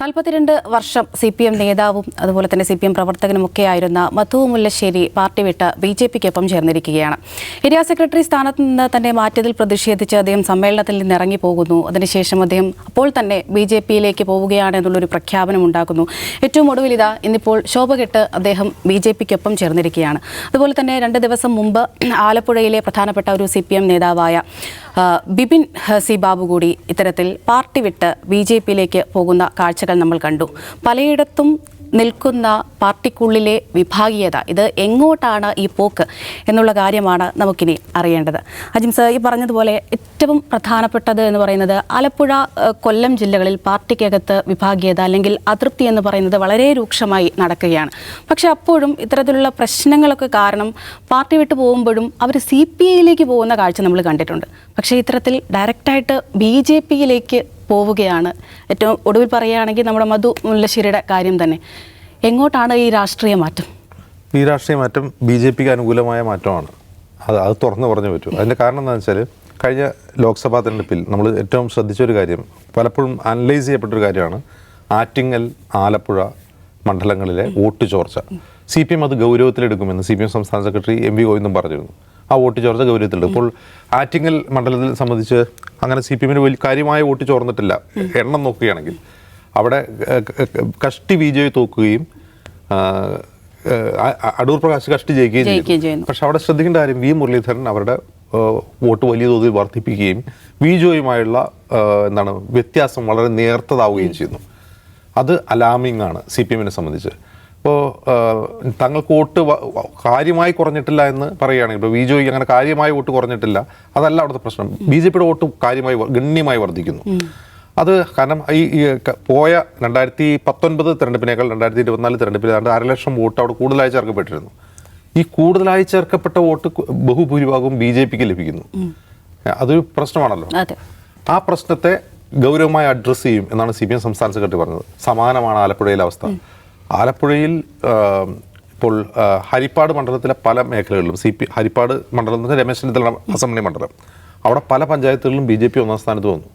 നാൽപ്പത്തിരണ്ട് വർഷം C P M നേതാവും അതുപോലെ തന്നെ സി പി എം പ്രവർത്തകനുമൊക്കെ ആയിരുന്ന മധു മുല്ലശ്ശേരി പാർട്ടി വിട്ട് ബി ജെ പിക്കൊപ്പം ചേർന്നിരിക്കുകയാണ്. ഏരിയ സെക്രട്ടറി സ്ഥാനത്ത് നിന്ന് തന്നെ മാറ്റിയതിൽ പ്രതിഷേധിച്ച് അദ്ദേഹം സമ്മേളനത്തിൽ നിന്ന് ഇറങ്ങി പോകുന്നു അതിനുശേഷം അദ്ദേഹം അപ്പോൾ തന്നെ ബി ജെ പിയിലേക്ക് പോവുകയാണ് എന്നുള്ളൊരു പ്രഖ്യാപനം ഉണ്ടാക്കുന്നു. ഏറ്റവും ഒടുവിൽ ഇതാ ഇന്നിപ്പോൾ ശോഭ കെട്ട് അദ്ദേഹം ബി ജെ പിക്കൊപ്പം ചേർന്നിരിക്കുകയാണ്. അതുപോലെ തന്നെ രണ്ട് ദിവസം മുമ്പ് ആലപ്പുഴയിലെ പ്രധാനപ്പെട്ട ഒരു സി പി എം നേതാവായ ബിപിൻ ഹസി ബാബു കൂടി ഇത്തരത്തിൽ പാർട്ടി വിട്ട് ബി ജെ പിയിലേക്ക് പോകുന്ന കാഴ്ചകൾ നമ്മൾ കണ്ടു. പലയിടത്തും നിൽക്കുന്ന പാർട്ടിക്കുള്ളിലെ വിഭാഗീയത. ഇത് എങ്ങോട്ടാണ് ഈ പോക്ക് എന്നുള്ള കാര്യമാണ് നമുക്കിനി അറിയേണ്ടത്. അജിം സർ ഈ പറഞ്ഞതുപോലെ ഏറ്റവും പ്രധാനപ്പെട്ടത് എന്ന് പറയുന്നത് ആലപ്പുഴ കൊല്ലം ജില്ലകളിൽ പാർട്ടിക്കകത്ത് വിഭാഗീയത അല്ലെങ്കിൽ അതൃപ്തി എന്ന് പറയുന്നത് വളരെ രൂക്ഷമായി നടക്കുകയാണ്. പക്ഷെ അപ്പോഴും ഇത്തരത്തിലുള്ള പ്രശ്നങ്ങളൊക്കെ കാരണം പാർട്ടി വിട്ടു പോകുമ്പോഴും അവർ സി പി ഐയിലേക്ക് പോകുന്ന കാഴ്ച നമ്മൾ കണ്ടിട്ടുണ്ട്. പക്ഷേ ഇത്തരത്തിൽ ഡയറക്റ്റായിട്ട് ബി ജെ പിയിലേക്ക് പോവുകയാണ്. ഏറ്റവും ഒടുവിൽ പറയുകയാണെങ്കിൽ നമ്മുടെ മധു മുല്ലശ്ശേരിയുടെ കാര്യം തന്നെ. എങ്ങോട്ടാണ് ഈ രാഷ്ട്രീയ മാറ്റം? ഈ രാഷ്ട്രീയ മാറ്റം ബി ജെ പിക്ക് അനുകൂലമായ മാറ്റമാണ്. അത് അത് തുറന്നു പറഞ്ഞു പറ്റൂ. അതിന്റെ കാരണം എന്താണെന്ന് വെച്ചാൽ കഴിഞ്ഞ ലോക്സഭാ തെരഞ്ഞെടുപ്പിൽ നമ്മൾ ഏറ്റവും ശ്രദ്ധിച്ച ഒരു കാര്യം പലപ്പോഴും അനലൈസ് ചെയ്യപ്പെട്ടൊരു കാര്യമാണ് ആറ്റിങ്ങൽ ആലപ്പുഴ മണ്ഡലങ്ങളിലെ വോട്ട് ചോർച്ച. സി പി എം അത് ഗൗരവത്തിലെടുക്കുമെന്ന് സി പി എം സംസ്ഥാന സെക്രട്ടറി എം വി ഗോവിന്ദൻ പറഞ്ഞിരുന്നു. ആ വോട്ട് ചോർച്ച ഗൗരവത്തിലുണ്ട് ഇപ്പോൾ ആറ്റിങ്ങൽ മണ്ഡലത്തിൽ സംബന്ധിച്ച് അങ്ങനെ സി പി എമ്മിന് വലിയ കാര്യമായ വോട്ട് ചോർന്നിട്ടില്ല. എണ്ണം നോക്കുകയാണെങ്കിൽ. അവിടെ കഷ്ടി ബി ജെ പി തോക്കുകയും അടൂർ പ്രകാശ് കഷ്ടി ജയിക്കുകയും ചെയ്യും ചെയ്തു പക്ഷെ അവിടെ ശ്രദ്ധിക്കേണ്ട കാര്യം വി മുരളീധരൻ അവരുടെ വോട്ട് വലിയ തോതിൽ വർദ്ധിപ്പിക്കുകയും വി ജോയുമായുള്ള എന്താണ് വ്യത്യാസം വളരെ നേർത്തതാവുകയും ചെയ്യുന്നു. അത് അലാമിംഗ് ആണ് സി പി എമ്മിനെ സംബന്ധിച്ച്. ഇപ്പോൾ തങ്ങൾക്ക് വോട്ട് കാര്യമായി കുറഞ്ഞിട്ടില്ല എന്ന് പറയുകയാണെങ്കിൽ ഇപ്പോൾ വി ജോയ്ക്ക് അങ്ങനെ കാര്യമായി വോട്ട് കുറഞ്ഞിട്ടില്ല അതല്ല അവിടുത്തെ പ്രശ്നം. ബി ജെ പിയുടെ വോട്ട് കാര്യമായി ഗണ്യമായി വർദ്ധിക്കുന്നു. അത് കാരണം ഈ പോയ രണ്ടായിരത്തി പത്തൊൻപത് തെരഞ്ഞെടുപ്പിനേക്കാൾ രണ്ടായിരത്തി ഇരുപത്തിനാല് തെരഞ്ഞെടുപ്പിൽ ഏതാണ്ട് അരലക്ഷം വോട്ട് അവിടെ കൂടുതലായി ചേർക്കപ്പെട്ടിരുന്നു. ഈ കൂടുതലായി ചേർക്കപ്പെട്ട വോട്ട് ബഹുഭൂരിഭാഗവും ബി ജെ പിക്ക് ലഭിക്കുന്നു. അതൊരു പ്രശ്നമാണല്ലോ. ആ പ്രശ്നത്തെ ഗൗരവമായി അഡ്രസ്സ് ചെയ്യും എന്നാണ് സി പി എം സംസ്ഥാന സെക്രട്ടറി പറഞ്ഞത്. സമാനമാണ് ആലപ്പുഴയിലെ അവസ്ഥ. ആലപ്പുഴയിൽ ഇപ്പോൾ ഹരിപ്പാട് മണ്ഡലത്തിലെ പല മേഖലകളിലും സി പി ഹരിപ്പാട് മണ്ഡലം എന്ന് രമേശ് ചെന്നിത്തല അസംബ്ലി മണ്ഡലം. അവിടെ പല പഞ്ചായത്തുകളിലും ബി ജെ പി ഒന്നാം സ്ഥാനത്ത് വന്നു.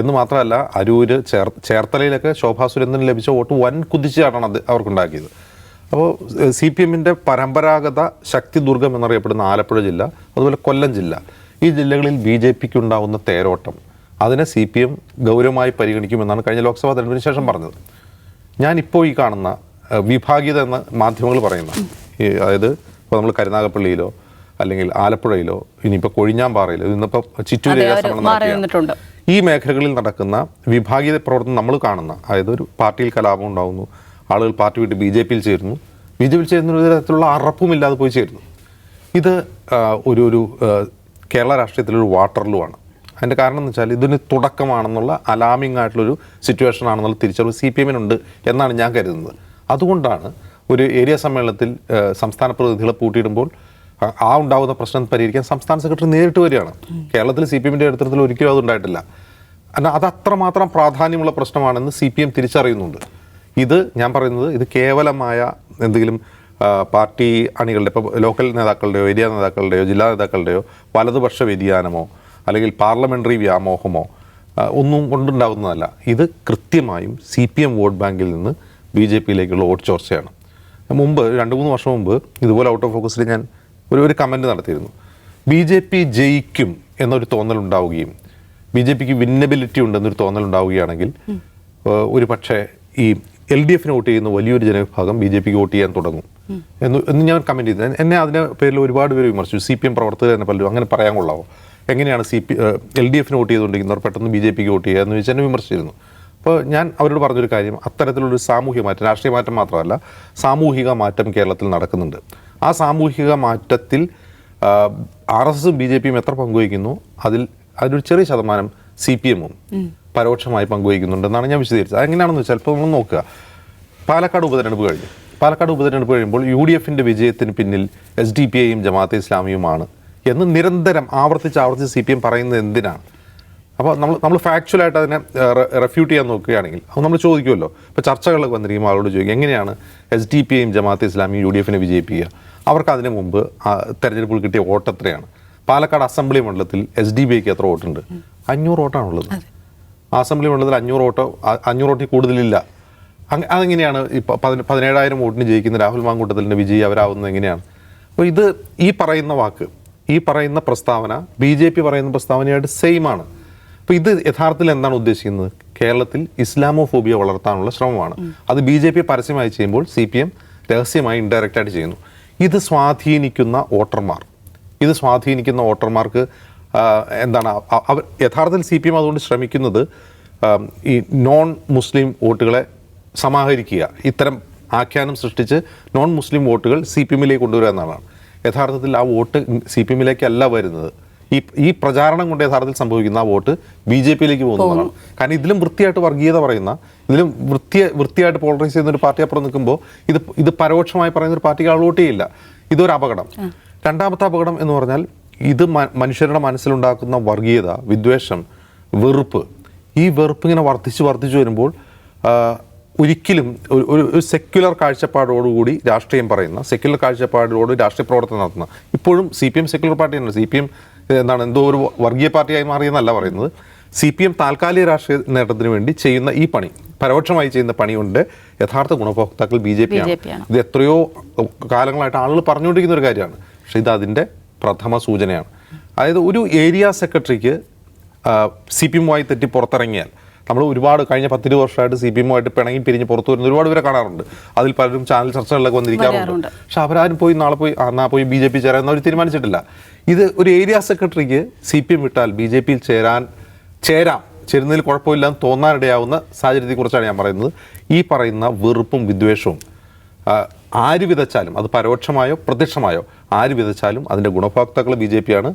എന്ന് മാത്രമല്ല അരൂര് ചേർ ചേർത്തലയിലൊക്കെ ശോഭാ സുരേന്ദ്രന് ലഭിച്ച വോട്ട് വൻ കുതിച്ചാണ് അത് അവർക്കുണ്ടാക്കിയത്. അപ്പോൾ സി പി എമ്മിന്റെ പരമ്പരാഗത ശക്തി ദുർഗം എന്നറിയപ്പെടുന്ന ആലപ്പുഴ ജില്ല അതുപോലെ കൊല്ലം ജില്ല ഈ ജില്ലകളിൽ ബി ജെ പിക്ക് ഉണ്ടാവുന്ന തേരോട്ടം അതിനെ സി പി എം ഗൗരവമായി പരിഗണിക്കുമെന്നാണ് കഴിഞ്ഞ ലോക്സഭാ തെരഞ്ഞെടുപ്പിന് ശേഷം പറഞ്ഞത്. ഞാൻ ഇപ്പോൾ ഈ കാണുന്ന വിഭാഗീയത എന്ന മാധ്യമങ്ങൾ പറയുന്ന ഈ അതായത് ഇപ്പോൾ നമ്മൾ കരുനാഗപ്പള്ളിയിലോ അല്ലെങ്കിൽ ആലപ്പുഴയിലോ ഇനിയിപ്പോൾ കൊഴിഞ്ഞാമ്പാറയിലോ ഇന്നിപ്പോൾ ചിറ്റൂർ നടത്തിയ- ഈ മേഖലകളിൽ നടക്കുന്ന വിഭാഗീയ പ്രവർത്തനം നമ്മൾ കാണുന്ന അതായത് ഒരു പാർട്ടിയിൽ കലാപം ഉണ്ടാകുന്നു ആളുകൾ പാർട്ടി വിട്ട് ബി ജെ പിയിൽ ചേരുന്നു ബി ജെ പിയിൽ ചേരുന്ന ഒരു തരത്തിലുള്ള അറപ്പുമില്ലാതെ പോയി ചേരുന്നു. ഇത് ഒരു ഒരു കേരള രാഷ്ട്രീയത്തിലൊരു വാട്ടർലൂ ആണ് അതിന്റെ കാരണം എന്ന് വെച്ചാൽ ഇതിന് തുടക്കമാണെന്നുള്ള അലാമിംഗ് ആയിട്ടുള്ളൊരു സിറ്റുവേഷൻ ആണെന്നുള്ള തിരിച്ചറിവ് സി പി എമ്മിനുണ്ട് എന്നാണ് ഞാൻ കരുതുന്നത്. അതുകൊണ്ടാണ് ഒരു ഏരിയ സമ്മേളനത്തിൽ സംസ്ഥാന പ്രതിനിധികളെ പൂട്ടിയിടുമ്പോൾ ആ- ഉണ്ടാവുന്ന പ്രശ്നം പരിഹരിക്കാൻ സംസ്ഥാന സെക്രട്ടറി നേരിട്ട് വരികയാണ്. കേരളത്തിൽ സി പി എമ്മിന്റെ അടുത്തത്തിൽ ഒരിക്കലും അതുണ്ടായിട്ടില്ല എന്നാൽ അത് അത്രമാത്രം പ്രാധാന്യമുള്ള പ്രശ്നമാണെന്ന് സി പി എം തിരിച്ചറിയുന്നുണ്ട്. ഇത് ഞാൻ പറയുന്നത് ഇത് കേവലമായ എന്തെങ്കിലും പാർട്ടി അണികളുടെ ഇപ്പോൾ ലോക്കൽ നേതാക്കളുടെയോ ഏരിയ നേതാക്കളുടെയോ ജില്ലാ നേതാക്കളുടെയോ വലതുപക്ഷ വ്യതിയാനമോ അല്ലെങ്കിൽ പാർലമെന്ററി വ്യാമോഹമോ ഒന്നും കൊണ്ടുണ്ടാകുന്നതല്ല ഇത് കൃത്യമായും സി പി എം വോട്ട് ബാങ്കിൽ നിന്ന് ബി ജെ പിയിലേക്കുള്ള വോട്ട് ചോർച്ചയാണ്. മുമ്പ് രണ്ട് മൂന്ന് വർഷം മുമ്പ് ഇതുപോലെ ഔട്ട് ഓഫ് ഫോക്കസിൽ ഞാൻ ഒരു ഒരു കമന്റ് നടത്തിയിരുന്നു. ബി ജെ പി ജയിക്കും എന്നൊരു തോന്നൽ ഉണ്ടാവുകയും ബി ജെ പിക്ക് വിന്നബിലിറ്റി ഉണ്ടെന്നൊരു തോന്നൽ ഉണ്ടാവുകയാണെങ്കിൽ ഏഹ്, ഒരു പക്ഷേ ഈ എൽ ഡി എഫിന് വോട്ട് ചെയ്യുന്ന വലിയൊരു ജനവിഭാഗം ബി ജെ പിക്ക് വോട്ട് ചെയ്യാൻ തുടങ്ങും. എന്ന് എന്ന് ഞാൻ കമന്റ് ചെയ്തു എന്നെ അതിന്റെ പേരിൽ ഒരുപാട് പേര് വിമർശിച്ചു. സി പി എം പ്രവർത്തകർ തന്നെ പലരും അങ്ങനെ പറയാൻ കൊള്ളാവോ? എങ്ങനെയാണ് സി പി എൽ ഡി എഫിന് വോട്ട് ചെയ്തുകൊണ്ടിരിക്കുന്നവർ പെട്ടെന്ന് ബി ജെ പിക്ക് വോട്ട് ചെയ്യുക എന്ന് ചോദിച്ചാൽ എന്നെ വിമർശിച്ചിരുന്നു. അപ്പോൾ ഞാൻ അവരോട് പറഞ്ഞൊരു കാര്യം അത്തരത്തിലുള്ളൊരു സാമൂഹ്യ മാറ്റം രാഷ്ട്രീയ മാറ്റം മാത്രമല്ല സാമൂഹിക മാറ്റം കേരളത്തിൽ നടക്കുന്നുണ്ട്. ആ സാമൂഹിക മാറ്റത്തിൽ ആർ എസ് എസും ബി ജെ പിയും എത്ര പങ്കുവയ്ക്കുന്നു അതിൽ അതിലൊരു ചെറിയ ശതമാനം സി പി എമ്മും പരോക്ഷമായി പങ്കുവയ്ക്കുന്നുണ്ടെന്നാണ് ഞാൻ വിശദീകരിച്ചത്. അതെങ്ങനെയാണെന്ന് വെച്ചാൽ ഇപ്പോൾ നമ്മൾ നോക്കുക. പാലക്കാട് ഉപതെരഞ്ഞെടുപ്പ് കഴിഞ്ഞു. പാലക്കാട് ഉപതെരഞ്ഞെടുപ്പ് കഴിയുമ്പോൾ യു ഡി എഫിന്റെ വിജയത്തിന് പിന്നിൽ എസ് ഡി പി ഐയും ജമാഅത്തെ ഇസ്ലാമിയുമാണ്. എന്ന് നിരന്തരം ആവർത്തിച്ച് ആവർത്തിച്ച് സി പി എം പറയുന്നത് എന്തിനാണ്? അപ്പോൾ നമ്മൾ നമ്മൾ ഫാക്ച്വലായിട്ട് അതിനെ റെഫ്യൂട്ട് ചെയ്യാൻ നോക്കുകയാണെങ്കിൽ അത് നമ്മൾ ചോദിക്കുമല്ലോ. ഇപ്പോൾ ചർച്ചകളൊക്കെ വന്നിരിക്കുമ്പോൾ ആളോട് ചോദിക്കും എങ്ങനെയാണ് എസ് ഡി പി എയും ജമാഅത്ത് ഇസ്ലാമിയും യു ഡി എഫിനെ വിജയിപ്പിക്കുക? അവർക്ക് അതിന് മുമ്പ് തെരഞ്ഞെടുപ്പിൽ കിട്ടിയ വോട്ട് എത്രയാണ്? പാലക്കാട് അസംബ്ലി മണ്ഡലത്തിൽ എസ് ഡി ബി ഐക്ക് എത്ര വോട്ടുണ്ട്? അഞ്ഞൂറ് വോട്ടാണുള്ളത്. അസംബ്ലി മണ്ഡലത്തിൽ അഞ്ഞൂറ് വോട്ടോ അഞ്ഞൂറ് വോട്ടിൽ കൂടുതലില്ല. അതെങ്ങനെയാണ് ഇപ്പോൾ പതിനേഴായിരം വോട്ടിന് ജയിക്കുന്ന രാഹുൽ മാങ്കൂട്ടത്തിലിന്റെ വിജയി അവരാവുന്നത് എങ്ങനെയാണ്? അപ്പോൾ ഇത് ഈ പറയുന്ന വാക്ക് ഈ പറയുന്ന പ്രസ്താവന ബി ജെ പി പറയുന്ന പ്രസ്താവനയായിട്ട് സെയിം ആണ്. അപ്പോൾ ഇത് യഥാർത്ഥത്തിൽ എന്താണ് ഉദ്ദേശിക്കുന്നത്? കേരളത്തിൽ ഇസ്ലാമോഫോബിയ വളർത്താനുള്ള ശ്രമമാണ്. അത് ബി ജെ പി പരസ്യമായി ചെയ്യുമ്പോൾ സി പി എം രഹസ്യമായി ഇൻഡയറക്റ്റ് ആയിട്ട് ചെയ്യുന്നു. ഇത് സ്വാധീനിക്കുന്ന വോട്ടർമാർ. ഇത് സ്വാധീനിക്കുന്ന വോട്ടർമാർക്ക് എന്താണ് അവർ യഥാർത്ഥത്തിൽ സി പി എം അതുകൊണ്ട് ശ്രമിക്കുന്നത് ഈ നോൺ മുസ്ലിം വോട്ടുകളെ സമാഹരിക്കുക. ഇത്തരം ആഖ്യാനം സൃഷ്ടിച്ച് നോൺ മുസ്ലിം വോട്ടുകൾ സി പി എമ്മിലേക്ക് കൊണ്ടുവരിക എന്നതാണ്. യഥാർത്ഥത്തിൽ ആ വോട്ട് സി പി എമ്മിലേക്കല്ല വരുന്നത്. ഈ ഈ പ്രചാരണം കൊണ്ട് യഥാർത്ഥത്തിൽ സംഭവിക്കുന്ന ആ വോട്ട് ബി ജെ പിയിലേക്ക് പോകുന്നതാണ് കാരണം ഇതിലും വൃത്തിയായിട്ട് വർഗീയത പറയുന്ന ഇതിലും വൃത്തിയെ വൃത്തിയായിട്ട് പോളറൈസ് ചെയ്യുന്ന ഒരു പാർട്ടി അപ്പുറം നിൽക്കുമ്പോൾ ഇത് ഇത് പരോക്ഷമായി പറയുന്ന ഒരു പാർട്ടിക്ക് ആൾ വോട്ട് ചെയ്യില്ല. ഇതൊരു അപകടം. രണ്ടാമത്തെ അപകടം എന്ന് പറഞ്ഞാൽ ഇത് മനുഷ്യരുടെ മനസ്സിലുണ്ടാക്കുന്ന വർഗീയത വിദ്വേഷം വെറുപ്പ് ഈ വെറുപ്പ് ഇങ്ങനെ വർദ്ധിച്ച് വർദ്ധിച്ചു വരുമ്പോൾ ഒരിക്കലും ഒരു ഒരു സെക്യുലർ കാഴ്ചപ്പാടോടുകൂടി രാഷ്ട്രീയം പറയുന്ന സെക്യുലർ കാഴ്ചപ്പാടോട് രാഷ്ട്രീയ പ്രവർത്തനം നടത്തുന്ന. ഇപ്പോഴും C P M secular party തന്നെ സി പി എം എന്താണ് എന്തോ ഒരു വർഗീയ പാർട്ടിയായി മാറിയെന്നല്ല പറയുന്നത്. സി പി എം താൽക്കാലിക രാഷ്ട്രീയ നേട്ടത്തിന് വേണ്ടി ചെയ്യുന്ന ഈ പണി പരോക്ഷമായി ചെയ്യുന്ന പണിയുണ്ട് യഥാർത്ഥ ഗുണഭോക്താക്കൾ ബി ജെ പി ആണ്. ആണ്. ഇത് എത്രയോ കാലങ്ങളായിട്ട് ആളുകൾ പറഞ്ഞുകൊണ്ടിരിക്കുന്ന ഒരു കാര്യമാണ്. പക്ഷേ ഇത് അതിന്റെ പ്രഥമ സൂചനയാണ്. അതായത് ഒരു ഏരിയ സെക്രട്ടറിക്ക് സി പി എമ്മുമായി തെറ്റി പുറത്തിറങ്ങിയാൽ നമ്മൾ ഒരുപാട് കഴിഞ്ഞ പത്തിരുപത് വർഷമായിട്ട് സി പി എമ്മുമായിട്ട് പിണങ്ങി പിരിഞ്ഞ് പുറത്തു വരുന്ന ഒരുപാട് പേരെ കാണാറുണ്ട്. അതിൽ പലരും ചാനൽ ചർച്ചകളിലൊക്കെ വന്നിരിക്കാറുണ്ട്. പക്ഷെ അവരാരും പോയി നാളെ പോയി ആ, എന്നാ പോയി ബി ജെ പി ചേരാൻ അവർ തീരുമാനിച്ചിട്ടില്ല. ഇത് ഒരു ഏരിയ സെക്രട്ടറിക്ക് സി പി എം വിട്ടാൽ ബി ജെ പിയിൽ ചേരാൻ ചേരാം ചേരുന്നതിൽ കുഴപ്പമില്ലെന്ന് തോന്നാനിടയാവുന്ന സാഹചര്യത്തെക്കുറിച്ചാണ് ഞാൻ പറയുന്നത്. ഈ പറയുന്ന വെറുപ്പും വിദ്വേഷവും ആര് വിതച്ചാലും അത് പരോക്ഷമായോ പ്രത്യക്ഷമായോ ആര് വിതച്ചാലും അതിന്റെ ഗുണഭോക്താക്കൾ ബി ജെ പി ആണ്.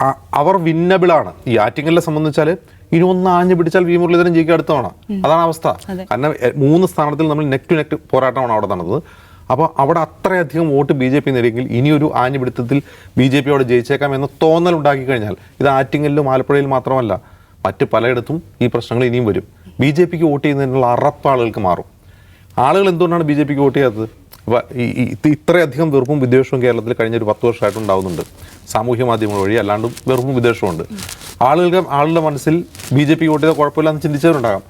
ആ- അവർ വിന്നബിളാണ്. ഈ ആറ്റിങ്ങലിനെ സംബന്ധിച്ചാൽ ഇനി ഒന്ന് ആഞ്ഞു പിടിച്ചാൽ വി മുരളീധരൻ ജയിക്കുക അടുത്ത തവണ. അതാണ് അവസ്ഥ. കാരണം മൂന്ന് സ്ഥാനത്തിൽ നമ്മൾ നെക്ക് ടു നെക്ക് പോരാട്ടമാണ് അവിടെ നടന്നത്. അപ്പോൾ അവിടെ അത്രയധികം വോട്ട് ബി ജെ പി നേടിയെങ്കിൽ ഇനിയൊരു ആഞ്ഞുപിടുത്തത്തിൽ ബി ജെ പി അവിടെ ജയിച്ചേക്കാം എന്ന തോന്നൽ ഉണ്ടാക്കി കഴിഞ്ഞാൽ ഇത് ആറ്റിങ്ങലിലും ആലപ്പുഴയിലും മാത്രമല്ല മറ്റ് പലയിടത്തും ഈ പ്രശ്നങ്ങൾ ഇനിയും വരും. ബി ജെ പിക്ക് വോട്ട് ചെയ്യുന്നതിനുള്ള അറപ്പ് ആളുകൾക്ക് മാറും. ആളുകൾ എന്തുകൊണ്ടാണ് ബി ജെ പിക്ക് വോട്ട് ചെയ്യാത്തത്? അപ്പോൾ ഈ ഇത്രയധികം വെറുപ്പും വിദ്വേഷവും കേരളത്തിൽ കഴിഞ്ഞ ഒരു പത്ത് വർഷമായിട്ട് ഉണ്ടാവുന്നുണ്ട്. സാമൂഹ്യ മാധ്യമങ്ങൾ വഴി അല്ലാണ്ടും വെറുപ്പും വിദ്വേഷവും ഉണ്ട് ആളുകൾക്ക് ആളുടെ മനസ്സിൽ ബി ജെ പി വോട്ട് ചെയ്താൽ കുഴപ്പമില്ലെന്ന് ചിന്തിച്ചവരുണ്ടാകാം.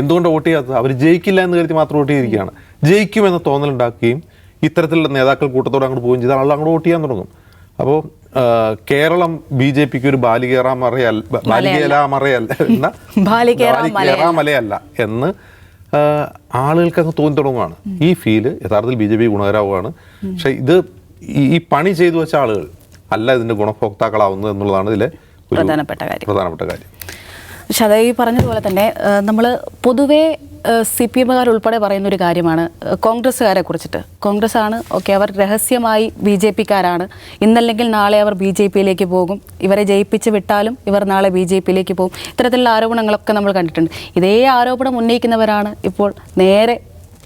എന്തുകൊണ്ട് വോട്ട് ചെയ്യാത്തത്? അവർ ജയിക്കില്ല എന്ന് കരുതി മാത്രം വോട്ട് ചെയ്തിരിക്കുകയാണ്. ജയിക്കുമെന്ന തോന്നലുണ്ടാക്കുകയും ഇത്തരത്തിലുള്ള നേതാക്കൾ കൂട്ടത്തോടെ അങ്ങോട്ട് പോവുകയും ചെയ്താൽ ആളുകൾ അങ്ങോട്ട് വോട്ട് ചെയ്യാൻ തുടങ്ങും. അപ്പോൾ കേരളം ബി ജെ പിക്ക് ഒരു ബാലികേറാമറയല്ല ബാലികേലാമറയല്ല എന്ന ബാലികേറാ ബാലികേറാമലയല്ല എന്ന് ആളുകൾക്ക് അങ്ങ് തോന്നി തുടങ്ങുകയാണ് ഈ ഫീൽ യഥാർത്ഥത്തിൽ ബി ജെ പി ഗുണകരമാവുകയാണ് പക്ഷെ ഇത് ഈ പണി ചെയ്തു വെച്ച ആളുകൾ അല്ല ഇതിന്റെ ഗുണഭോക്താക്കളാവുന്നത് എന്നുള്ളതാണ് ഇതിലെ പ്രധാനപ്പെട്ട കാര്യം. പ്രധാനപ്പെട്ട കാര്യം. പക്ഷെ അത് ഈ പറഞ്ഞതുപോലെ തന്നെ നമ്മൾ പൊതുവേ സി പി എമ്മുകാർ ഉൾപ്പെടെ പറയുന്ന ഒരു കാര്യമാണ്. കോൺഗ്രസ്സുകാരെ കുറിച്ചിട്ട്. കോൺഗ്രസ് ആണ് ഓക്കെ അവർ രഹസ്യമായി ബി ജെ പിക്കാരാണ്. ഇന്നല്ലെങ്കിൽ നാളെ അവർ ബി ജെ പിയിലേക്ക് പോകും. ഇവരെ ജയിപ്പിച്ച് വിട്ടാലും ഇവർ നാളെ ബി ജെ പിയിലേക്ക് പോകും. ഇത്തരത്തിലുള്ള ആരോപണങ്ങളൊക്കെ നമ്മൾ കണ്ടിട്ടുണ്ട്. ഇതേ ആരോപണം ഉന്നയിക്കുന്നവരാണ് ഇപ്പോൾ നേരെ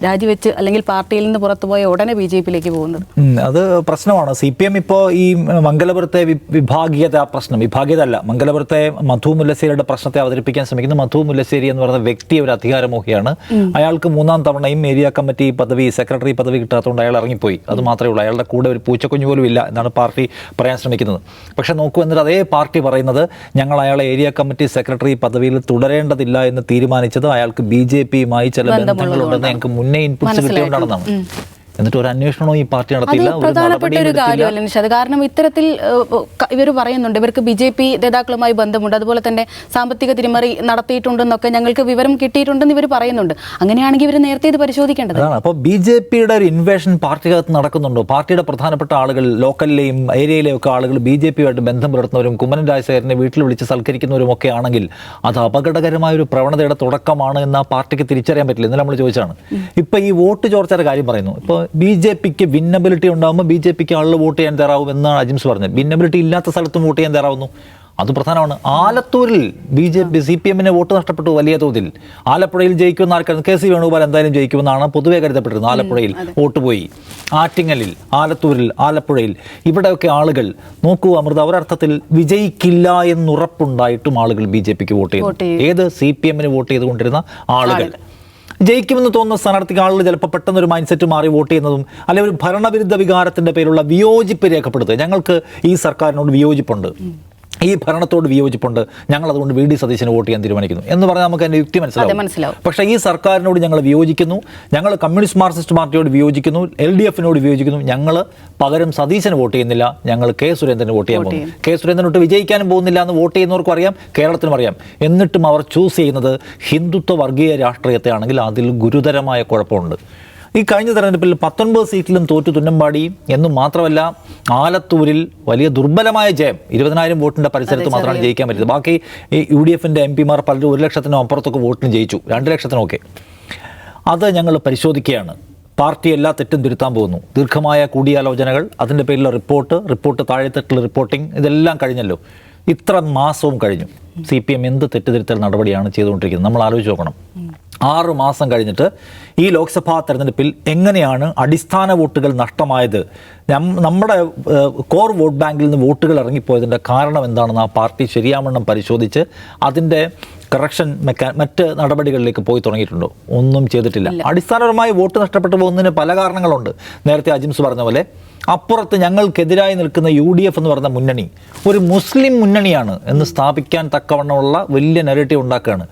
രാജിവെച്ച് അല്ലെങ്കിൽ പാർട്ടിയിൽ നിന്ന് പുറത്തു പോയ ഉടനെ ബി ജെ പിയിലേക്ക് പോകുന്നത്. അത് പ്രശ്നമാണ്. സി പി എം ഇപ്പോൾ ഈ മംഗലപുരത്തെ വിഭാഗീയത പ്രശ്നം. വിഭാഗീയത അല്ല മംഗലപുരത്തെ മധു മുല്ലശ്ശേരിയുടെ പ്രശ്നത്തെ അവതരിപ്പിക്കാൻ ശ്രമിക്കുന്ന മധു മുല്ലശ്ശേരി എന്ന് പറയുന്ന വ്യക്തി ഒരു അധികാരമോഹിയാണ്. അയാൾക്ക് മൂന്നാം തവണയും ഏരിയ കമ്മിറ്റി പദവി സെക്രട്ടറി പദവി കിട്ടാത്തതുകൊണ്ട് അയാൾ ഇറങ്ങിപ്പോയി. അത് മാത്രമേ ഉള്ളൂ. അയാളുടെ കൂടെ ഒരു പൂച്ചക്കുഞ്ഞു പോലും ഇല്ല എന്നാണ് പാർട്ടി പറയാൻ ശ്രമിക്കുന്നത്. പക്ഷേ നോക്കൂ എന്നിട്ട് അതേ പാർട്ടി പറയുന്നത് ഞങ്ങൾ അയാളെ ഏരിയ കമ്മിറ്റി സെക്രട്ടറി പദവിയിൽ തുടരേണ്ടതില്ല എന്ന് തീരുമാനിച്ചത് അയാൾക്ക് ബി ജെ പിയുമായി ചില ബന്ധങ്ങളുണ്ടെന്ന് ഞങ്ങൾക്ക് മുന്നേ ഇൻപുട്സ് കിട്ടിയോണ്ടാണെന്നാണ് എന്നിട്ട് ഒരു അന്വേഷണവും ഈ പാർട്ടി നടത്തില്ല പ്രധാനപ്പെട്ട ഒരു. കാര്യമല്ല നിഷാദ് കാരണം ഇത്തരത്തിൽ ഇവർ പറയുന്നുണ്ട് ഇവർക്ക് ബി ജെ പി നേതാക്കളുമായി ബന്ധമുണ്ട് അതുപോലെ തന്നെ സാമ്പത്തിക തിരിമറി നടത്തിയിട്ടുണ്ടെന്നൊക്കെ ഞങ്ങൾക്ക് വിവരം കിട്ടിയിട്ടുണ്ടെന്ന് ഇവർ പറയുന്നുണ്ട്. അങ്ങനെയാണെങ്കിൽ ഇവർ നേരത്തെ ഇത് പരിശോധിക്കേണ്ടത്. അപ്പോൾ ബി ജെ പിയുടെ ഒരു ഇൻവേഷൻ പാർട്ടിക്കകത്ത് നടക്കുന്നുണ്ടോ? പാർട്ടിയുടെ പ്രധാനപ്പെട്ട ആളുകൾ ലോക്കലിലെയും ഏരിയയിലെയും ഒക്കെ ആളുകൾ ബി ജെ പിയുമായിട്ട് ബന്ധം പുലർത്തുന്നവരും കുമ്മനം രാജശേഖരനെ വീട്ടിൽ വിളിച്ച് സൽക്കരിക്കുന്നവരും ഒക്കെ ആണെങ്കിൽ അത് അപകടകരമായ ഒരു പ്രവണതയുടെ തുടക്കമാണ് എന്ന് ആ പാർട്ടിക്ക് തിരിച്ചറിയാൻ പറ്റില്ല. ഇന്നലെ നമ്മൾ ചോദിച്ചാണ് ഇപ്പൊ ഈ വോട്ട് ചോർച്ചയുടെ കാര്യം പറയുന്നു. ഇപ്പോൾ ബി ജെ പിക്ക് ഭിന്നബിലിറ്റി ഉണ്ടാകുമ്പോൾ ബി ജെ പിക്ക് ആളുകൾ വോട്ട് ചെയ്യാൻ തയ്യാറാവും എന്നാണ് അജിംസ് പറഞ്ഞത്. ഭിന്നബിലിറ്റി ഇല്ലാത്ത സ്ഥലത്തും വോട്ട് ചെയ്യാൻ തയ്യാറാവുന്നു. അത് പ്രധാനമാണ്. ആലത്തൂരിൽ B J P C P എമ്മിന് വോട്ട് നഷ്ടപ്പെട്ടു വലിയ തോതിൽ. ആലപ്പുഴയിൽ ജയിക്കുമെന്ന് ആൾക്കാർ കെ സി വേണുഗോപാൽ എന്തായാലും ജയിക്കുമെന്നാണ് പൊതുവെ കരുതപ്പെട്ടിരുന്നത് ആലപ്പുഴയിൽ വോട്ട് പോയി. ആറ്റിങ്ങലിൽ ആലത്തൂരിൽ ആലപ്പുഴയിൽ ഇവിടെയൊക്കെ ആളുകൾ നോക്കൂ അമൃത ഒരർത്ഥത്തിൽ വിജയിക്കില്ല എന്നുറപ്പുണ്ടായിട്ടും ആളുകൾ ബി ജെ പിക്ക് വോട്ട് വോട്ട് ചെയ്തു ഏത് സി പി എമ്മിന് വോട്ട് ചെയ്തുകൊണ്ടിരുന്ന ആളുകൾ. ജയിക്കുമെന്ന് തോന്നുന്ന സ്ഥാനാർത്ഥിക്ക് ആളുകൾ ചിലപ്പോൾ പെട്ടെന്ന് ഒരു മൈൻഡ് സെറ്റ് മാറി വോട്ട് ചെയ്യുന്നതും അല്ലെങ്കിൽ ഒരു ഭരണവിരുദ്ധ വികാരത്തിന്റെ പേരുള്ള വിയോജിപ്പ് രേഖപ്പെടുത്തുക. ഞങ്ങൾക്ക് ഈ സർക്കാരിനോട് വിയോജിപ്പുണ്ട്. ഈ ഭരണത്തോട് വിയോജിപ്പുണ്ട്. ഞങ്ങൾ അതുകൊണ്ട് വി ഡി സതീശന് വോട്ട് ചെയ്യാൻ തീരുമാനിക്കുന്നു. എന്ന് പറഞ്ഞാൽ നമുക്ക് അതിന്റെ യുക്തി മനസ്സിലാവും. പക്ഷേ ഈ സർക്കാരിനോട് ഞങ്ങൾ വിയോജിക്കുന്നു. ഞങ്ങൾ കമ്മ്യൂണിസ്റ്റ് മാർക്സിസ്റ്റ് പാർട്ടിയോട് വിയോജിക്കുന്നു. എൽ ഡി എഫിനോട് വിയോജിക്കുന്നു. ഞങ്ങൾ പകരം സതീശന് വോട്ട് ചെയ്യുന്നില്ല. ഞങ്ങൾ കെ സുരേന്ദ്രന് വോട്ട് ചെയ്യാൻ പോകുന്നു. കെ സുരേന്ദ്രനോട്ട് വിജയിക്കാനും പോകുന്നില്ല എന്ന് വോട്ട് ചെയ്യുന്നവർക്കും അറിയാം. കേരളത്തിനും അറിയാം. എന്നിട്ടും അവർ ചൂസ് ചെയ്യുന്നത് ഹിന്ദുത്വ വർഗീയ രാഷ്ട്രീയത്തെ ആണെങ്കിൽ അതിൽ ഗുരുതരമായ കുഴപ്പമുണ്ട്. ഈ കഴിഞ്ഞ തെരഞ്ഞെടുപ്പിൽ പത്തൊൻപത് സീറ്റിലും തോറ്റു തുന്നമ്പാടി എന്നും മാത്രമല്ല ആലത്തൂരിൽ വലിയ ദുർബലമായ ജയം. ഇരുപതിനായിരം വോട്ടിന്റെ പരിസരത്ത് മാത്രമാണ് ജയിക്കാൻ പറ്റിയത്. ബാക്കി ഈ യു ഡി എഫിന്റെ എം പിമാർ പലരും ഒരു ലക്ഷത്തിനും അപ്പുറത്തൊക്കെ വോട്ടിന് ജയിച്ചു. രണ്ട് ലക്ഷത്തിനൊക്കെ. അത് ഞങ്ങൾ പരിശോധിക്കുകയാണ്. പാർട്ടി എല്ലാ തെറ്റും തിരുത്താൻ പോകുന്നു. ദീർഘമായ കൂടിയാലോചനകൾ അതിന്റെ പേരിലെ റിപ്പോർട്ട് റിപ്പോർട്ട് താഴെത്തട്ടിലെ റിപ്പോർട്ടിംഗ് ഇതെല്ലാം കഴിഞ്ഞല്ലോ. ഇത്ര മാസവും കഴിഞ്ഞു. സി പി എം എന്ത് തെറ്റുതിരുത്തൽ നടപടിയാണ് ചെയ്തുകൊണ്ടിരിക്കുന്നത്? നമ്മൾ ആലോചിച്ച് നോക്കണം. ആറ് മാസം കഴിഞ്ഞിട്ട് ഈ ലോക്സഭാ തെരഞ്ഞെടുപ്പിൽ എങ്ങനെയാണ് അടിസ്ഥാന വോട്ടുകൾ നഷ്ടമായത്? നമ്മുടെ കോർ വോട്ട് ബാങ്കിൽ നിന്ന് വോട്ടുകൾ ഇറങ്ങിപ്പോയതിന്റെ കാരണം എന്താണെന്ന് ആ പാർട്ടി ശരിയാവണ്ണം പരിശോധിച്ച് അതിന്റെ കറക്ഷൻ മെക്കാ മറ്റ് നടപടികളിലേക്ക് പോയി തുടങ്ങിയിട്ടുണ്ടോ? ഒന്നും ചെയ്തിട്ടില്ല. അടിസ്ഥാനപരമായി വോട്ട് നഷ്ടപ്പെട്ടു പോകുന്നതിന് പല കാരണങ്ങളുണ്ട്. നേരത്തെ അജിംസ് പറഞ്ഞ പോലെ അപ്പുറത്ത് ഞങ്ങൾക്കെതിരായി നിൽക്കുന്ന യു ഡി എഫ് എന്ന് പറയുന്ന മുന്നണി ഒരു മുസ്ലിം മുന്നണിയാണ് എന്ന് സ്ഥാപിക്കാൻ തക്കവണ്ണമുള്ള വലിയ നെഗറ്റീവ് ഉണ്ടാക്കുകയാണ്.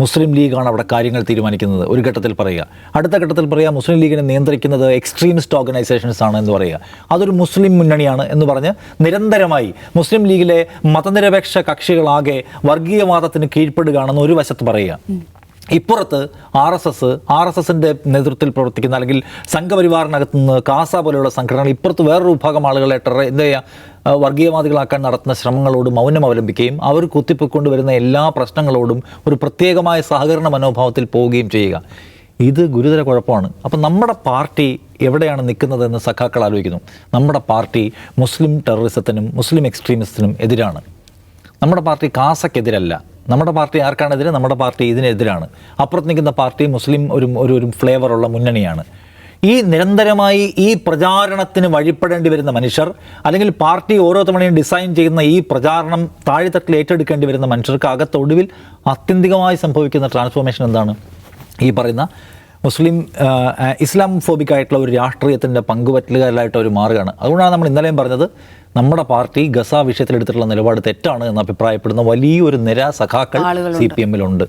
മുസ്ലിം ലീഗാണ് അവിടെ കാര്യങ്ങൾ തീരുമാനിക്കുന്നത്. ഒരു ഘട്ടത്തിൽ പറയുക. അടുത്ത ഘട്ടത്തിൽ പറയുക മുസ്ലിം ലീഗിനെ നിയന്ത്രിക്കുന്നത് എക്സ്ട്രീമിസ്റ്റ് ഓർഗനൈസേഷൻസ് ആണ് എന്ന് പറയുക. അതൊരു മുസ്ലിം മുന്നണിയാണ് എന്ന് പറഞ്ഞ് നിരന്തരമായി മുസ്ലിം ലീഗിലെ മതനിരപേക്ഷ കക്ഷികളാകെ വർഗീയവാദത്തിന് കീഴ്പ്പെടുകയാണെന്ന് ഒരു വശത്ത് പറയുക. ഇപ്പുറത്ത് R S S R S എസിന്റെ നേതൃത്വത്തിൽ പ്രവർത്തിക്കുന്ന അല്ലെങ്കിൽ സംഘപരിവാറിനകത്ത് നിന്ന് കാസ പോലെയുള്ള സംഘടനകൾ ഇപ്പുറത്ത് വേറൊരു വിഭാഗം ആളുകളെ ടെറ എന്ത് ചെയ്യുക വർഗീയവാദികളാക്കാൻ നടത്തുന്ന ശ്രമങ്ങളോട് മൗനം അവലംബിക്കുകയും അവർ കുത്തിപ്പൊക്കൊണ്ട് വരുന്ന എല്ലാ പ്രശ്നങ്ങളോടും ഒരു പ്രത്യേകമായ സഹകരണ മനോഭാവത്തിൽ പോവുകയും ചെയ്യുക. ഇത് ഗുരുതര കുഴപ്പമാണ്. അപ്പം നമ്മുടെ പാർട്ടി എവിടെയാണ് നിൽക്കുന്നതെന്ന് സഖാക്കൾ ആലോചിക്കുന്നു. നമ്മുടെ പാർട്ടി മുസ്ലിം ടെററിസത്തിനും മുസ്ലിം എക്സ്ട്രീമിസത്തിനും എതിരാണ്. നമ്മുടെ പാർട്ടി കാസക്കെതിരല്ല. നമ്മുടെ പാർട്ടി ആർക്കാണെതിരെ നമ്മുടെ പാർട്ടി ഇതിനെതിരാണ്. അപ്പുറത്ത് നിൽക്കുന്ന പാർട്ടി മുസ്ലിം ഒരു ഒരു ഫ്ലേവറുള്ള മുന്നണിയാണ്. ഈ നിരന്തരമായി ഈ പ്രചാരണത്തിന് വഴിപ്പെടേണ്ടി വരുന്ന മനുഷ്യർ അല്ലെങ്കിൽ പാർട്ടി ഓരോ തവണയും ഡിസൈൻ ചെയ്യുന്ന ഈ പ്രചാരണം താഴെത്തട്ടിൽ ഏറ്റെടുക്കേണ്ടി വരുന്ന മനുഷ്യർക്ക് അകത്തൊടുവിൽ ആത്യന്തികമായി സംഭവിക്കുന്ന ട്രാൻസ്ഫോർമേഷൻ എന്താണ്? ഈ പറയുന്ന മുസ്ലിം ഇസ്ലാം ഫോബിക് ആയിട്ടുള്ള ഒരു രാഷ്ട്രീയത്തിന്റെ പങ്കുപറ്റലുകാരായിട്ട് അവർ മാറുകയാണ്. അതുകൊണ്ടാണ് നമ്മൾ ഇന്നലെയും പറഞ്ഞത് നമ്മുടെ പാർട്ടി ഗസ വിഷയത്തിൽ എടുത്തിട്ടുള്ള നിലപാട് തെറ്റാണ് എന്ന് അഭിപ്രായപ്പെടുന്ന വലിയൊരു നിര സഖാക്കൾ സി പി എമ്മിലുണ്ട്.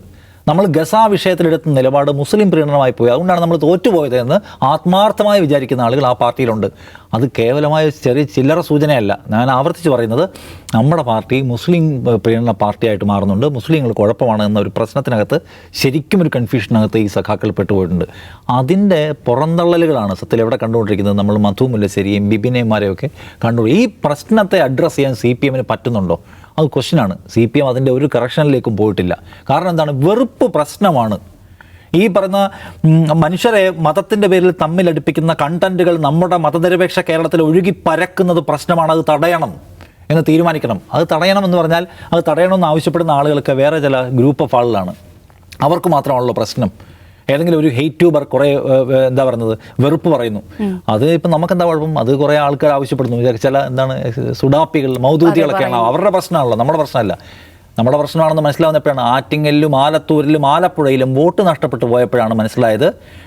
നമ്മൾ ഗസ വിഷയത്തിലെടുത്ത നിലപാട് മുസ്ലിം പ്രീണനമായി പോയി. അതുകൊണ്ടാണ് നമ്മൾ തോറ്റുപോയത് എന്ന് ആത്മാർത്ഥമായി വിചാരിക്കുന്ന ആളുകൾ ആ പാർട്ടിയിലുണ്ട്. അത് കേവലമായ ചെറിയ ചില്ലറ സൂചനയല്ല. ഞാൻ ആവർത്തിച്ച് പറയുന്നത് നമ്മുടെ പാർട്ടി മുസ്ലിം പ്രീണന പാർട്ടിയായിട്ട് മാറുന്നുണ്ട്. മുസ്ലിങ്ങൾ കുഴപ്പമാണ് എന്ന ഒരു പ്രശ്നത്തിനകത്ത് ശരിക്കും ഒരു കൺഫ്യൂഷനകത്ത് ഈ സഖാക്കൾ പെട്ടുപോയിട്ടുണ്ട്. അതിന്റെ പുറന്തള്ളലുകളാണ് സത്യത്തിൽ എവിടെ കണ്ടുകൊണ്ടിരിക്കുന്നത്? നമ്മൾ മധു മുല്ലശ്ശേരിയും ബിബിനെമാരെയൊക്കെ കണ്ടു. ഈ പ്രശ്നത്തെ അഡ്രസ്സ് ചെയ്യാൻ സി പി എമ്മിന് പറ്റുന്നുണ്ടോ? അത് ക്വസ്റ്റ്യനാണ് സി പി എം അതിന്റെ ഒരു കറക്ഷനിലേക്കും പോയിട്ടില്ല. കാരണം എന്താണ്? വെറുപ്പ് പ്രശ്നമാണ്. ഈ പറയുന്ന മനുഷ്യരെ മതത്തിന്റെ പേരിൽ തമ്മിലടുപ്പിക്കുന്ന കണ്ടന്റുകൾ നമ്മുടെ മതനിരപേക്ഷ കേരളത്തിൽ ഒഴുകി പരക്കുന്നത് പ്രശ്നമാണ്. അത് തടയണം എന്ന് തീരുമാനിക്കണം. അത് തടയണം എന്ന് പറഞ്ഞാൽ അത് തടയണമെന്ന് ആവശ്യപ്പെടുന്ന ആളുകൾക്ക് വേറെ ചില ഗ്രൂപ്പ് ഓഫ് ആളുകളാണ്. അവർക്ക് മാത്രമാണല്ലോ പ്രശ്നം. ഏതെങ്കിലും ഒരു ഹെയ്റ്റ് ട്യൂബർ കുറേ എന്താ പറയുന്നത് വെറുപ്പ് പറയുന്നു. അത് ഇപ്പം നമുക്കെന്താ കുഴപ്പം? അത് കുറേ ആൾക്കാർ ആവശ്യപ്പെടുന്നു. ചില എന്താണ് സുഡാപ്പികൾ മൗദൂദികളൊക്കെയാണ് അവരുടെ പ്രശ്നമാണല്ലോ നമ്മുടെ പ്രശ്നമല്ല. നമ്മുടെ പ്രശ്നമാണെന്ന് മനസ്സിലാവുന്നപ്പോഴാണ് ആറ്റിങ്ങലിലും ആലത്തൂരിലും ആലപ്പുഴയിലും വോട്ട് നഷ്ടപ്പെട്ടു പോയപ്പോഴാണ് മനസ്സിലായത്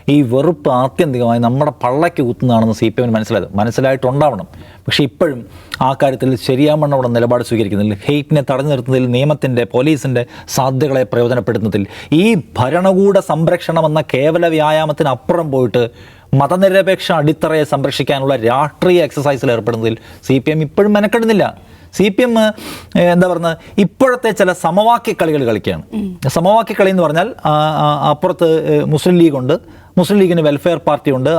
ഈ വെറുപ്പ് ആത്യന്തികമായി നമ്മുടെ പള്ളയ്ക്ക് കുത്തുന്നതാണെന്ന് സി പി എമ്മിന് മനസ്സിലായത്. മനസ്സിലായിട്ടുണ്ടാവണം. പക്ഷേ ഇപ്പോഴും ആ കാര്യത്തിൽ ശരിയാവണ്ണം അവിടെ നിലപാട് സ്വീകരിക്കുന്നില്ല ഹെയ്റ്റിനെ തടഞ്ഞു നിർത്തുന്നതിൽ നിയമത്തിന്റെ പോലീസിന്റെ സാധ്യതകളെ പ്രയോജനപ്പെടുത്തുന്നതിൽ ഈ ഭരണകൂട സംരക്ഷണം എന്ന കേവല വ്യായാമത്തിനപ്പുറം പോയിട്ട് മതനിരപേക്ഷ അടിത്തറയെ സംരക്ഷിക്കാനുള്ള രാഷ്ട്രീയ എക്സസൈസിൽ ഏർപ്പെടുന്നതിൽ സി പി എം ഇപ്പോഴും മെനക്കെടുന്നില്ല. സി പി എം എന്താ പറയുന്നത് ഇപ്പോഴത്തെ ചില സമവാക്യ കളികൾ കളിക്കുകയാണ്. സമവാക്യ കളി എന്ന് പറഞ്ഞാൽ അപ്പുറത്ത് മുസ്ലിം ലീഗ് ഉണ്ട്. മുസ്ലിം ലീഗിന് വെൽഫെയർ പാർട്ടി ഉണ്ട്.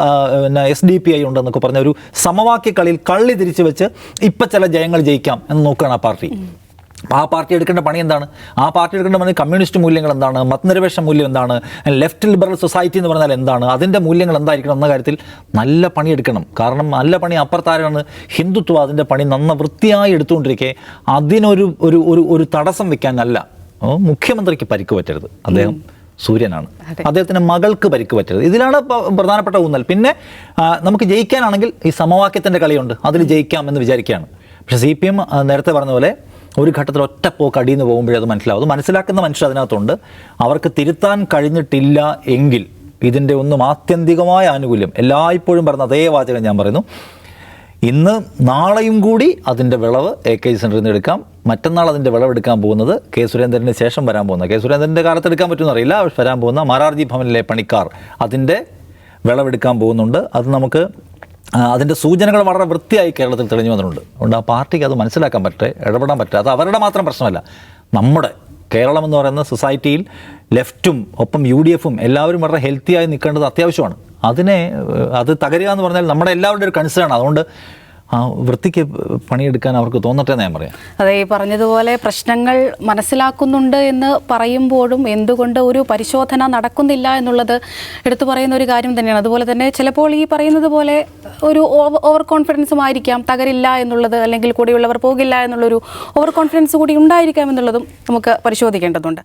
പിന്നെ എസ് ഡി പി ഐ ഉണ്ട് എന്നൊക്കെ പറഞ്ഞ ഒരു സമവാക്യ കളിയിൽ കള്ളി തിരിച്ചു വെച്ച് ഇപ്പം ചില ജയങ്ങൾ ജയിക്കാം എന്ന് നോക്കുകയാണ് ആ പാർട്ടി. ആ പാർട്ടി എടുക്കേണ്ട പണി എന്താണ്? ആ പാർട്ടി എടുക്കേണ്ട പണി കമ്മ്യൂണിസ്റ്റ് മൂല്യങ്ങൾ എന്താണ്? മതനിരപേക്ഷ മൂല്യം എന്താണ്? ലെഫ്റ്റ് ലിബറൽ സൊസൈറ്റി എന്ന് പറഞ്ഞാൽ എന്താണ്? അതിന്റെ മൂല്യങ്ങൾ എന്തായിരിക്കണം എന്ന കാര്യത്തിൽ നല്ല പണി എടുക്കണം. കാരണം നല്ല പണി അപ്പുറത്താരാണ്? ഹിന്ദുത്വം അതിന്റെ പണി നന്ന വൃത്തിയായി എടുത്തുകൊണ്ടിരിക്കെ അതിനൊരു ഒരു ഒരു ഒരു തടസ്സം വെക്കാനല്ല. മുഖ്യമന്ത്രിക്ക് പരിക്ക് പറ്റരുത്. അദ്ദേഹം സൂര്യനാണ്. അദ്ദേഹത്തിന്റെ മകൾക്ക് പരിക്ക് പറ്റരുത്. ഇതിലാണ് പ്രധാനപ്പെട്ട ഊന്നൽ. പിന്നെ നമുക്ക് ജയിക്കാനാണെങ്കിൽ ഈ സമവാക്യത്തിന്റെ കളിയുണ്ട്. അതിൽ ജയിക്കാം എന്ന് വിചാരിക്കുകയാണ്. പക്ഷേ സി പി എം നേരത്തെ പറഞ്ഞ പോലെ ഒരു ഘട്ടത്തിൽ ഒറ്റ പോക്ക് അടിയിൽ നിന്ന് പോകുമ്പോഴേ അത് മനസ്സിലാവും. മനസ്സിലാക്കുന്ന മനുഷ്യർ അതിനകത്തുണ്ട്. അവർക്ക് തിരുത്താൻ കഴിഞ്ഞിട്ടില്ല എങ്കിൽ ഇതിന്റെ ഒന്നും ആത്യന്തികമായ ആനുകൂല്യം എല്ലായ്പ്പോഴും പറഞ്ഞ അതേ വാചകം ഞാൻ പറയുന്നു. ഇന്ന് നാളെയും കൂടി അതിന്റെ വിളവ് എ കെ ജി സെന്ററിൽ നിന്ന് എടുക്കാം. മറ്റന്നാൾ അതിന്റെ വിളവെടുക്കാൻ പോകുന്നത് കെ സുരേന്ദ്രന് ശേഷം വരാൻ പോകുന്നത് കെ സുരേന്ദ്രന്റെ കാലത്ത് എടുക്കാൻ പറ്റുമെന്ന് അറിയില്ല. വരാൻ പോകുന്ന മാരാർജി ഭവനിലെ പണിക്കാർ അതിന്റെ വിളവെടുക്കാൻ പോകുന്നുണ്ട്. അത് നമുക്ക് അതിന്റെ സൂചനകൾ വളരെ വൃത്തിയായി കേരളത്തിൽ തെളിഞ്ഞു വന്നിട്ടുണ്ട്. അതുകൊണ്ട് ആ പാർട്ടിക്ക് അത് മനസ്സിലാക്കാൻ പറ്റേ ഇടപെടാൻ പറ്റുക അത് അവരുടെ മാത്രം പ്രശ്നമല്ല. നമ്മുടെ കേരളം എന്ന് പറയുന്ന സൊസൈറ്റിയിൽ ലെഫ്റ്റും ഒപ്പം യു ഡി എഫും എല്ലാവരും വളരെ ഹെൽത്തിയായി നിൽക്കേണ്ടത് അത്യാവശ്യമാണ്. അതിനെ അത് തകരുക എന്ന് പറഞ്ഞാൽ നമ്മുടെ എല്ലാവരുടെയും ഒരു കൺസേൺ അതുകൊണ്ട് ആ വൃത്തിക്ക് പണിയെടുക്കാൻ അവർക്ക് തോന്നട്ടെ ഞാൻ പറയാം. അതെ ഈ പറഞ്ഞതുപോലെ പ്രശ്നങ്ങൾ മനസ്സിലാക്കുന്നുണ്ട് എന്ന് പറയുമ്പോഴും എന്തുകൊണ്ട് ഒരു പരിശോധന നടക്കുന്നില്ല എന്നുള്ളത് എടുത്തു പറയുന്ന ഒരു കാര്യം തന്നെയാണ്. അതുപോലെ തന്നെ ചിലപ്പോൾ ഈ പറയുന്നത് പോലെ ഒരു ഓവർ കോൺഫിഡൻസും ആയിരിക്കാം. തകരില്ല എന്നുള്ളത് അല്ലെങ്കിൽ കൂടെയുള്ളവർ പോകില്ല എന്നുള്ളൊരു ഓവർ കോൺഫിഡൻസ് കൂടി ഉണ്ടായിരിക്കാം എന്നുള്ളതും നമുക്ക് പരിശോധിക്കേണ്ടതുണ്ട്.